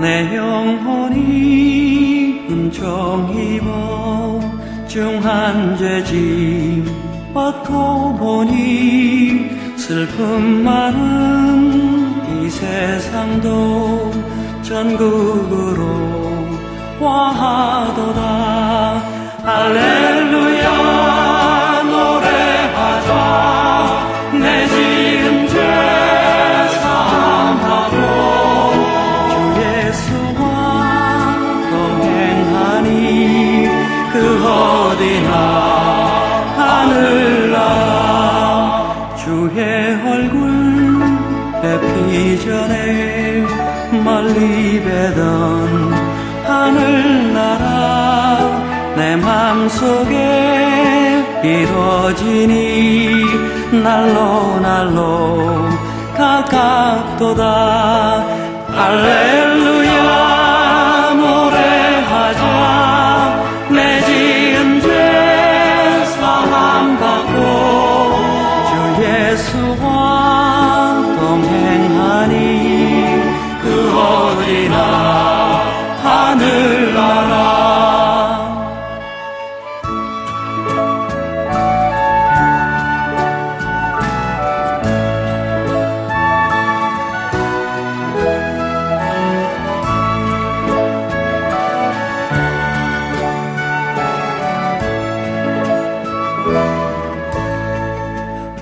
내 영혼이 은총히 복중한 죄짐 받고 보니 슬픔만은 이 세상도 전국으로 화하도 어디나 하늘나라 주의 얼굴 뵙기 전에 멀리 뵈던 하늘나라 내 맘속에 이루어지니 날로 날로 가깝도다. 할렐루야